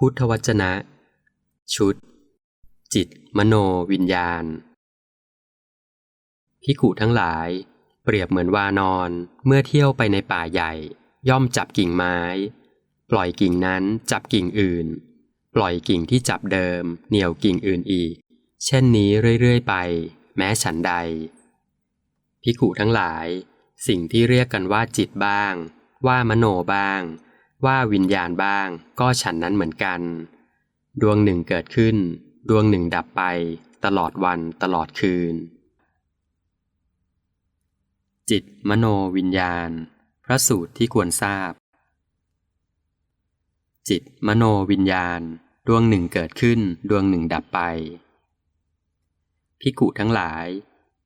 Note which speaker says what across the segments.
Speaker 1: พุทธวจนะ ชุด จิต มโนวิญญาณพิกุทั้งหลาย เปรียบเหมือนวานอนเมื่อเที่ยวไปในป่าใหญ่ ย่อมจับกิ่งไม้ ปล่อยกิ่งนั้นจับกิ่งอื่น ปล่อยกิ่งที่จับเดิม เหนี่ยวกิ่งอื่นอีก เช่นนี้เรื่อยๆไป แม้ฉันใดพิกุทั้งหลาย สิ่งที่เรียกกันว่าจิตบ้าง ว่ามโนบ้าง ว่าวิญญาณบ้างก็ฉันนั้นเหมือนกัน ดวงหนึ่งเกิดขึ้น ดวงหนึ่งดับไป ตลอดวันตลอดคืน จิตมโนวิญญาณ พระสูตรที่ควรทราบ จิตมโนวิญญาณ ดวงหนึ่งเกิดขึ้น ดวงหนึ่งดับไป พิกุทั้งหลาย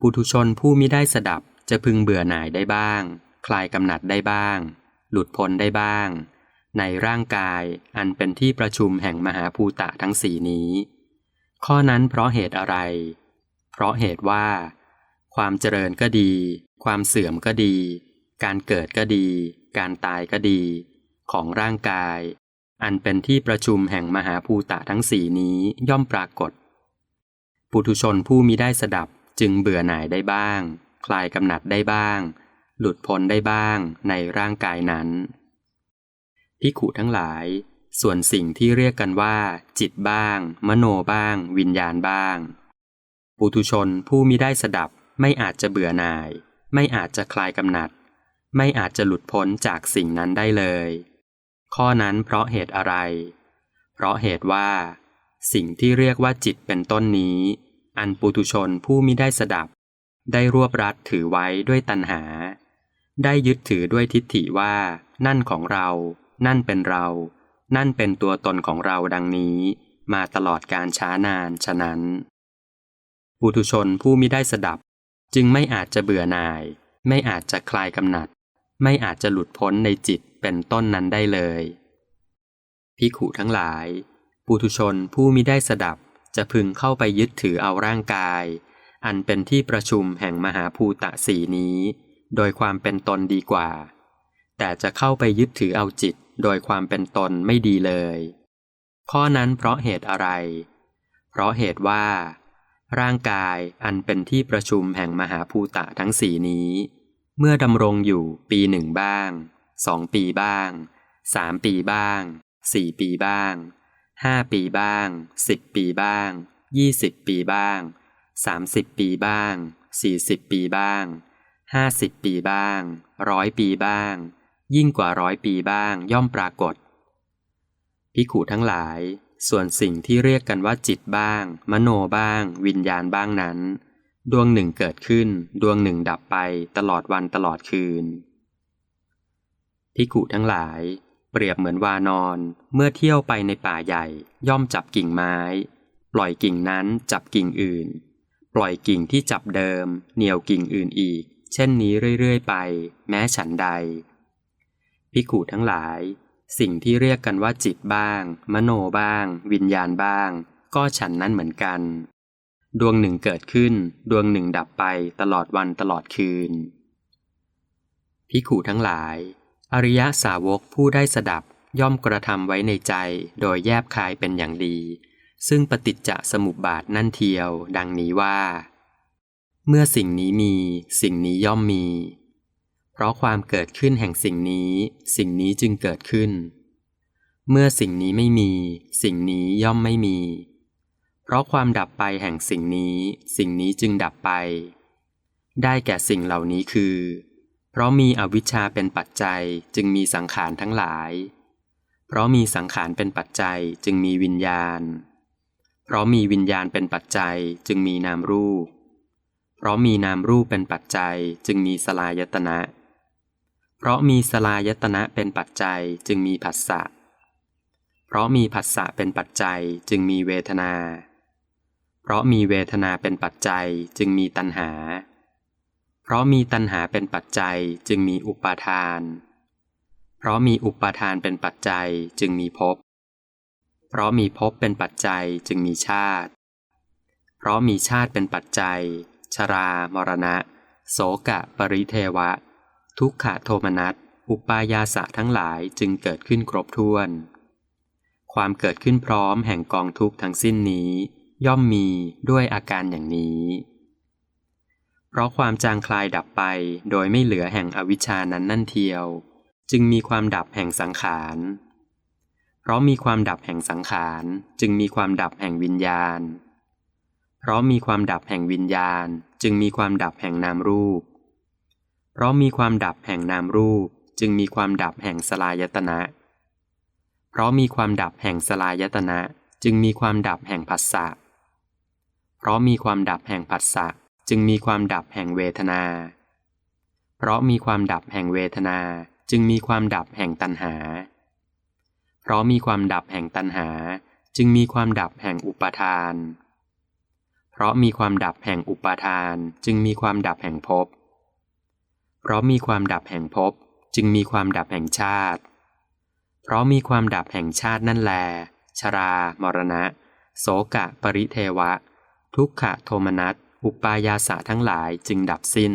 Speaker 1: ปุถุชนผู้มิได้สดับจะพึงเบื่อหน่ายได้บ้าง คลายกำหนัดได้บ้าง หลุดพ้นได้บ้าง ในร่างกายอันเป็นที่ประชุมแห่งมหาภูตะทั้งสี่นี้ ข้อนั้นเพราะเหตุอะไร เพราะเหตุว่า ความเจริญก็ดี ความเสื่อมก็ดี การเกิดก็ดี การตายก็ดี ของร่างกาย อันเป็นที่ประชุมแห่งมหาภูตะทั้งสี่นี้ย่อมปรากฏ ปุถุชนผู้มิได้สดับจึงเบื่อหน่ายได้บ้าง คลายกำหนัดได้บ้าง หลุดพ้นได้บ้างในร่างกายนั้น พิขุทั้งหลาย ส่วนสิ่งที่เรียกกันว่า จิตบ้าง มโนบ้าง วิญญาณบ้าง ปุถุชนผู้มิได้สดับไม่อาจจะเบื่อหน่าย ไม่อาจจะคลายกำหนัด ไม่อาจจะหลุดพ้นจากสิ่งนั้นได้เลย ข้อนั้นเพราะเหตุอะไร เพราะเหตุว่า สิ่งที่เรียกว่าจิตเป็นต้นนี้ อันปุถุชนผู้มิได้สดับ ได้รวบรัดถือไว้ด้วยตัณหา ได้ยึดถือด้วยทิฏฐิว่า นั่นของเรา นั่นเป็นเรา นั่นเป็นตัวตนของเราดังนี้ มาตลอดการช้านานฉะนั้น ปุถุชนผู้มิได้สดับ จึงไม่อาจจะเบื่อหน่าย ไม่อาจจะคลายกำหนัด ไม่อาจจะหลุดพ้นในจิตเป็นต้นนั้นได้เลยพิขุทั้งหลาย ปุถุชนผู้มิได้สดับจะพึงเข้าไปยึดถือเอาร่างกาย อันเป็นที่ประชุมแห่งมหาภูตะสีนี้ โดยความเป็นตนดีกว่า แต่จะเข้าไปยึดถือเอาจิต โดยความเป็นตนไม่ดีเลย ข้อนั้นเพราะเหตุอะไร เพราะเหตุว่า ร่างกายอันเป็นที่ประชุมแห่งมหาภูตะทั้งสี่นี้ เมื่อดำรงอยู่ปีหนึ่งบ้างสองปีบ้างสามปีบ้างสี่ปีบ้างห้าปีบ้างสิบปีบ้างยี่สิบปีบ้างสามสิบปีบ้างสี่สิบปีบ้างห้าสิบปีบ้างร้อยปีบ้าง ยิ่งกว่าร้อยปีบ้างย่อมปรากฏพิขูทั้งหลาย ส่วนสิ่งที่เรียกกันว่าจิตบ้าง มโนบ้าง วิญญาณบ้างนั้น ดวงหนึ่งเกิดขึ้น ดวงหนึ่งดับไปตลอดวันตลอดคืนพิขูทั้งหลาย เปรียบเหมือนวานอน เมื่อเที่ยวไปในป่าใหญ่ ย่อมจับกิ่งไม้ ปล่อยกิ่งนั้นจับกิ่งอื่น ปล่อยกิ่งที่จับเดิม เหนี่ยวกิ่งอื่นอีก เช่นนี้เรื่อยๆ ไป แม้ฉันใด พิขูทั้งหลาย สิ่งที่เรียกกันว่าจิตบ้าง มโนบ้าง วิญญาณบ้าง ก็ฉันนั้นเหมือนกัน ดวงหนึ่งเกิดขึ้น ดวงหนึ่งดับไปตลอดวันตลอดคืนพิขูทั้งหลาย อริยสาวกผู้ได้สดับย่อมกระทำไว้ในใจโดยแยบคายเป็นอย่างดี ซึ่งปฏิจจสมุปบาทนั่นเทียว ดังนี้ว่า เมื่อสิ่งนี้มี สิ่งนี้ย่อมมี ราะความเกิดขึ้นแห่งสิ่งนี้ สิ่งนี้จึงเกิดขึ้น เมื่อสิ่งนี้ไม่มี สิ่งนี้ย่อมไม่มี เพราะความดับไปแห่งสิ่งนี้ สิ่งนี้จึงดับไป ได้แก่สิ่งเหล่านี้คือ เพราะมีอวิชชาเป็นปัจจัยจึงมีสังขารทั้งหลาย เพราะมีสังขารเป็นปัจจัยจึงมีวิญญาณ เพราะมีวิญญาณเป็นปัจจัยจึงมีนามรูป เพราะมีนามรูปเป็นปัจจัยจึงมีสลายตนะ เพราะมีสลายตนะเป็นปัจจัยจึงมีผัสสะ เพราะมีผัสสะเป็นปัจจัยจึงมีเวทนา เพราะมีเวทนาเป็นปัจจัยจึงมีตัณหา เพราะมีตัณหาเป็นปัจจัยจึงมีอุปาทาน เพราะมีอุปาทานเป็นปัจจัยจึงมีภพ เพราะมีภพเป็นปัจจัยจึงมีชาติ เพราะมีชาติเป็นปัจจัย ชรา มรณะ โสกะ ปริเทวะ ทุกขะโทมนัส อุปายาสะทั้งหลายจึงเกิดขึ้นครบถ้วน ความเกิดขึ้นพร้อมแห่งกองทุกข์ทั้งสิ้นนี้ ย่อมมีด้วยอาการอย่างนี้ เพราะความจางคลายดับไปโดยไม่เหลือแห่งอวิชชานั้นนั่นเทียว จึงมีความดับแห่งสังขารเพราะมีความดับแห่งสังขาร จึงมีความดับแห่งวิญญาณ เพราะมีความดับแห่งวิญญาณ จึงมีความดับแห่งนามรูป เพราะมีความดับแห่งนามรูปจึงมีความดับแห่งสลายตนะ เพราะมีความดับแห่งสลายตนะ จึงมีความดับแห่งผัสสะ เพราะมีความดับแห่งผัสสะจึงมีความดับแห่งเวทนา เพราะมีความดับแห่งเวทนาจึงมีความดับแห่งตัณหา เพราะมีความดับแห่งตัณหา จึงมีความดับแห่งอุปาทาน เพราะมีความดับแห่งอุปาทาน จึงมีความดับแห่งภพ เพราะมีความดับแห่งภพจึงมีความดับแห่งชาติ เพราะมีความดับแห่งชาตินั่นแล ชรา มรณะ โสกะ ปริเทวะ ทุกขะโทมนัส อุปายาสะทั้งหลายจึงดับสิ้น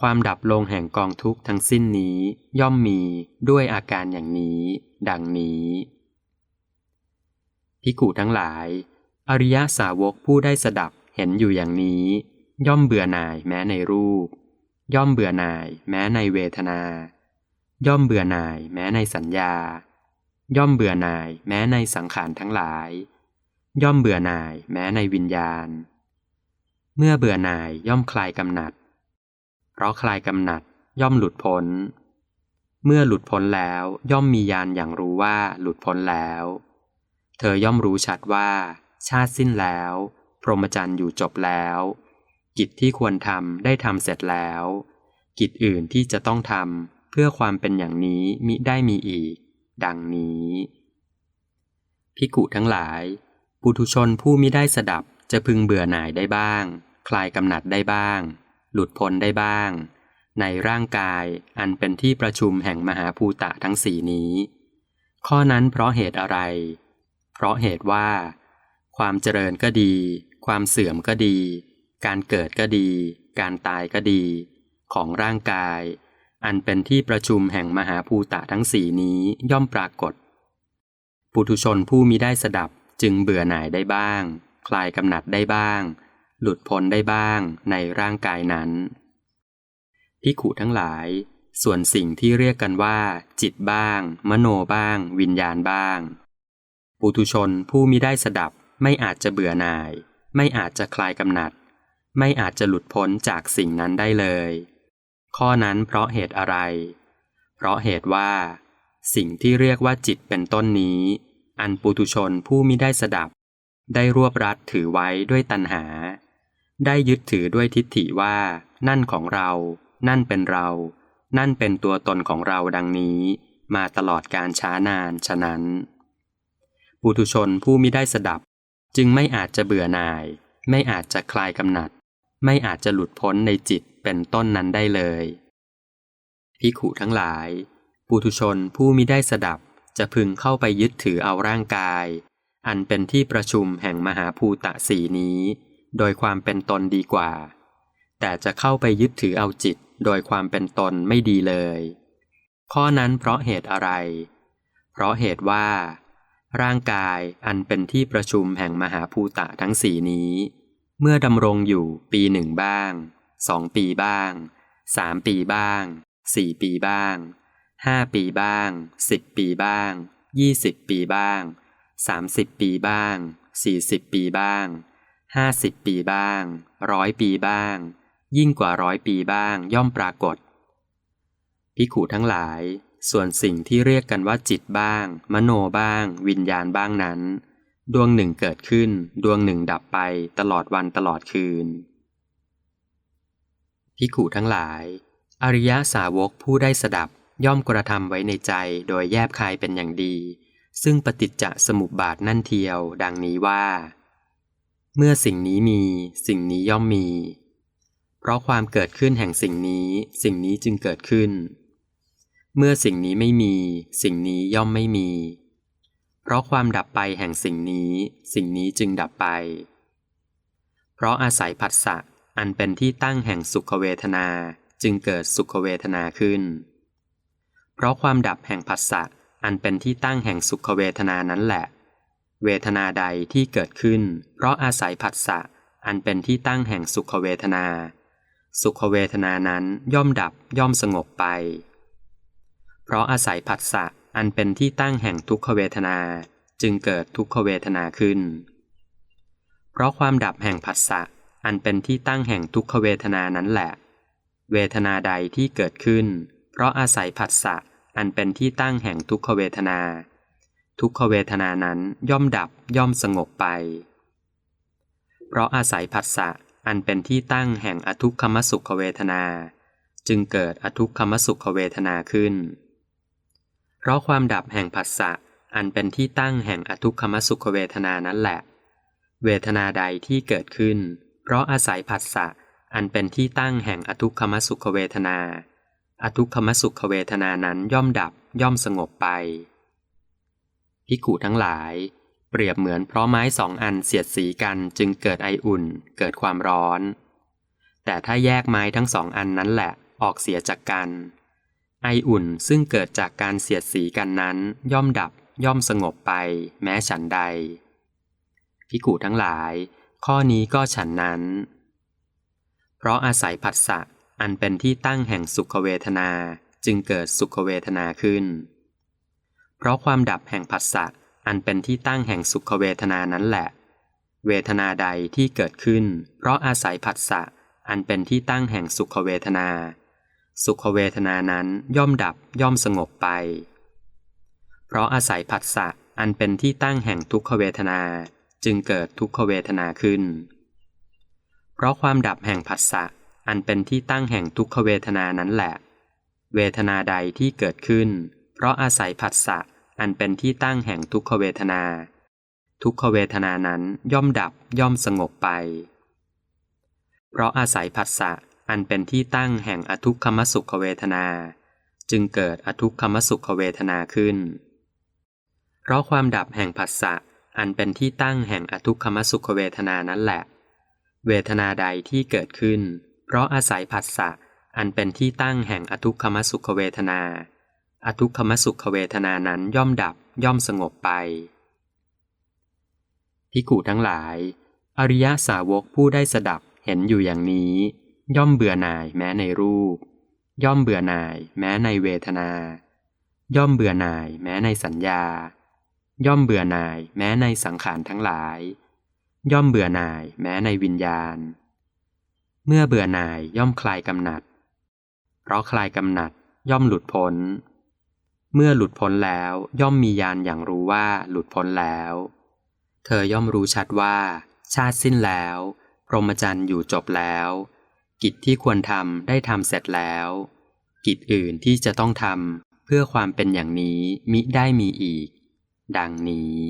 Speaker 1: ความดับลงแห่งกองทุกข์ทั้งสิ้นนี้ย่อมมีด้วยอาการอย่างนี้ ดังนี้พิกุทั้งหลาย อริยสาวกผู้ได้สดับเห็นอยู่อย่างนี้ ย่อมเบื่อหน่ายแม้ในรูป ย่อมเบื่อหน่าย แม้ในเวทนา ย่อมเบื่อหน่าย แม้ในสัญญา ย่อมเบื่อหน่าย แม้ในสังขารทั้งหลาย ย่อมเบื่อหน่าย แม้ในวิญญาณ เมื่อเบื่อหน่ายย่อมคลายกำหนัด เพราะคลายกำหนัดย่อมหลุดพ้น เมื่อหลุดพ้นแล้วย่อมมีญาณอย่างรู้ว่าหลุดพ้นแล้ว เธอย่อมรู้ชัดว่า ชาติสิ้นแล้ว พรหมจรรย์อยู่จบแล้ว กิจที่ควรทำได้ทำเสร็จแล้ว กิจอื่นที่จะต้องทำเพื่อความเป็นอย่างนี้มิได้มีอีก ดังนี้ พิกุทั้งหลาย ปุถุชนผู้มิได้สดับจะพึงเบื่อหน่ายได้บ้าง คลายกำหนัดได้บ้าง หลุดพ้นได้บ้าง ในร่างกายอันเป็นที่ประชุมแห่งมหาภูตะทั้งสี่นี้ ข้อนั้นเพราะเหตุอะไร เพราะเหตุว่า ความเจริญก็ดี ความเสื่อมก็ดี การเกิดก็ดี การตายก็ดี ของร่างกาย อันเป็นที่ประชุมแห่งมหาภูตะทั้งสี่นี้ย่อมปรากฏ ปุถุชนผู้มิได้สดับจึงเบื่อหน่ายได้บ้าง คลายกำหนัดได้บ้าง หลุดพ้นได้บ้างในร่างกายนั้นพิขุทั้งหลาย ส่วนสิ่งที่เรียกกันว่า จิตบ้าง มโนบ้าง วิญญาณบ้าง ปุถุชนผู้มิได้สดับไม่อาจจะเบื่อหน่าย ไม่อาจจะคลายกำหนัด ไม่อาจจะหลุดพ้นจากสิ่งนั้นได้เลย ข้อนั้นเพราะเหตุอะไร เพราะเหตุว่า สิ่งที่เรียกว่าจิตเป็นต้นนี้ อันปุถุชนผู้มิได้สดับ ได้รวบรัดถือไว้ด้วยตัณหา ได้ยึดถือด้วยทิฏฐิว่า นั่นของเรา นั่นเป็นเรา นั่นเป็นตัวตนของเราดังนี้ มาตลอดการช้านานฉะนั้น ปุถุชนผู้มิได้สดับ จึงไม่อาจจะเบื่อหน่าย ไม่อาจจะคลายกำหนัด ไม่อาจจะหลุดพ้นในจิตเป็นต้นนั้นได้เลยพิขุทั้งหลาย ปุถุชนผู้มิได้สดับจะพึงเข้าไปยึดถือเอาร่างกาย อันเป็นที่ประชุมแห่งมหาภูตะสีนี้ โดยความเป็นตนดีกว่า แต่จะเข้าไปยึดถือเอาจิตโดยความเป็นตนไม่ดีเลย ข้อนั้นเพราะเหตุอะไร เพราะเหตุว่า ร่างกายอันเป็นที่ประชุมแห่งมหาภูตะทั้งสี่นี้ เมื่อดำรงอยู่ปีหนึ่งบ้างสองปีบ้างสามปีบ้างสี่ปีบ้างห้าปีบ้างสิบปีบ้างยี่สิบปีบ้างสามสิบปีบ้างสี่สิบปีบ้างห้าสิบปีบ้างร้อยปีบ้าง ยิ่งกว่าร้อยปีบ้างย่อมปรากฏพิขุทั้งหลาย ส่วนสิ่งที่เรียกกันว่าจิตบ้าง มโนบ้าง วิญญาณบ้างนั้น ดวงหนึ่งเกิดขึ้น ดวงหนึ่งดับไปตลอดวันตลอดคืนพิขุทั้งหลาย อริยสาวกผู้ได้สดับย่อมกระทำไว้ในใจโดยแยบคายเป็นอย่างดี ซึ่งปฏิจจสมุปบาทนั่นเทียว ดังนี้ว่า เมื่อสิ่งนี้มี สิ่งนี้ย่อมมี เพราะความเกิดขึ้นแห่งสิ่งนี้ สิ่งนี้จึงเกิดขึ้น เมื่อสิ่งนี้ไม่มี สิ่งนี้ย่อมไม่มี เพราะความดับไปแห่งสิ่งนี้ สิ่งนี้จึงดับไป เพราะอาศัยผัสสะอันเป็นที่ตั้งแห่งสุขเวทนาจึงเกิดสุขเวทนาขึ้น เพราะความดับแห่งผัสสะอันเป็นที่ตั้งแห่งสุขเวทนานั้นแหละ เวทนาใดที่เกิดขึ้น เพราะอาศัยผัสสะอันเป็นที่ตั้งแห่งสุขเวทนา สุขเวทนานั้นย่อมดับย่อมสงบไป เพราะอาศัยผัสสะ อันเป็นที่ตั้งแห่งทุกขเวทนาจึงเกิดทุกขเวทนาขึ้น เพราะความดับแห่งผัสสะอันเป็นที่ตั้งแห่งทุกขเวทนานั้นแหละ เวทนาใดที่เกิดขึ้น เพราะอาศัยผัสสะอันเป็นที่ตั้งแห่งทุกขเวทนา ทุกขเวทนานั้นย่อมดับย่อมสงบไป เพราะอาศัยผัสสะอันเป็นที่ตั้งแห่งอทุกขมสุขเวทนา จึงเกิดอทุกขมสุขเวทนาขึ้น ราะความดับแห่งผัสสะอันเป็นที่ตั้งแห่งอทุกขมสุขเวทนานั้นแหละ เวทนาใดที่เกิดขึ้น เพราะอาศัยผัสสะอันเป็นที่ตั้งแห่งอทุกขมสุขเวทนา อทุกขมสุขเวทนานั้นย่อมดับย่อมสงบไปพิกุทั้งหลาย เปรียบเหมือนเพราะไม้สองอันเสียดสีกันจึงเกิดไออุ่น เกิดความร้อน แต่ถ้าแยกไม้ทั้งสองอันนั้นแหละออกเสียจากกัน ไออุ่นซึ่งเกิดจากการเสียดสีกันนั้น ย่อมดับย่อมสงบไป แม้ฉันใดพิกุทั้งหลาย ข้อนี้ก็ฉันนั้น เพราะอาศัยผัสสะอันเป็นที่ตั้งแห่งสุขเวทนาจึงเกิดสุขเวทนาขึ้น เพราะความดับแห่งผัสสะอันเป็นที่ตั้งแห่งสุขเวทนานั้นแหละ เวทนาใดที่เกิดขึ้น เพราะอาศัยผัสสะอันเป็นที่ตั้งแห่งสุขเวทนา สุขเวทนานั้นย่อมดับย่อมสงบไป เพราะอาศัยผัสสะอันเป็นที่ตั้งแห่งทุกขเวทนาจึงเกิดทุกขเวทนาขึ้น เพราะความดับแห่งผัสสะอันเป็นที่ตั้งแห่งทุกขเวทนานั้นแหละ เวทนาใดที่เกิดขึ้น เพราะอาศัยผัสสะอันเป็นที่ตั้งแห่งทุกขเวทนา ทุกขเวทนานั้นย่อมดับย่อมสงบไป เพราะอาศัยผัสสะ อันเป็นที่ตั้งแห่งอทุกขมสุขเวทนา จึงเกิดอทุกขมสุขเวทนาขึ้น เพราะความดับแห่งผัสสะอันเป็นที่ตั้งแห่งอทุกขมสุขเวทนานั้นแหละ เวทนาใดที่เกิดขึ้น เพราะอาศัยผัสสะอันเป็นที่ตั้งแห่งอทุกขมสุขเวทนา อทุกขมสุขเวทนานั้นย่อมดับย่อมสงบไปพิกุทั้งหลาย อริยสาวกผู้ได้สดับเห็นอยู่อย่างนี้ ย่อมเบื่อหน่ายแม้ในรูป ย่อมเบื่อหน่ายแม้ในเวทนา ย่อมเบื่อหน่ายแม้ในสัญญา ย่อมเบื่อหน่ายแม้ในสังขารทั้งหลาย ย่อมเบื่อหน่ายแม้ในวิญญาณ เมื่อเบื่อหน่ายย่อมคลายกำหนัด เพราะคลายกำหนัดย่อมหลุดพ้น เมื่อหลุดพ้นแล้วย่อมมีญาณอย่างรู้ว่าหลุดพ้นแล้ว เธอย่อมรู้ชัดว่า ชาติสิ้นแล้ว พรหมจรรย์อยู่จบแล้ว กิจที่ควรทำได้ทำเสร็จแล้ว กิจอื่นที่จะต้องทำเพื่อความเป็นอย่างนี้มิได้มีอีก ดังนี้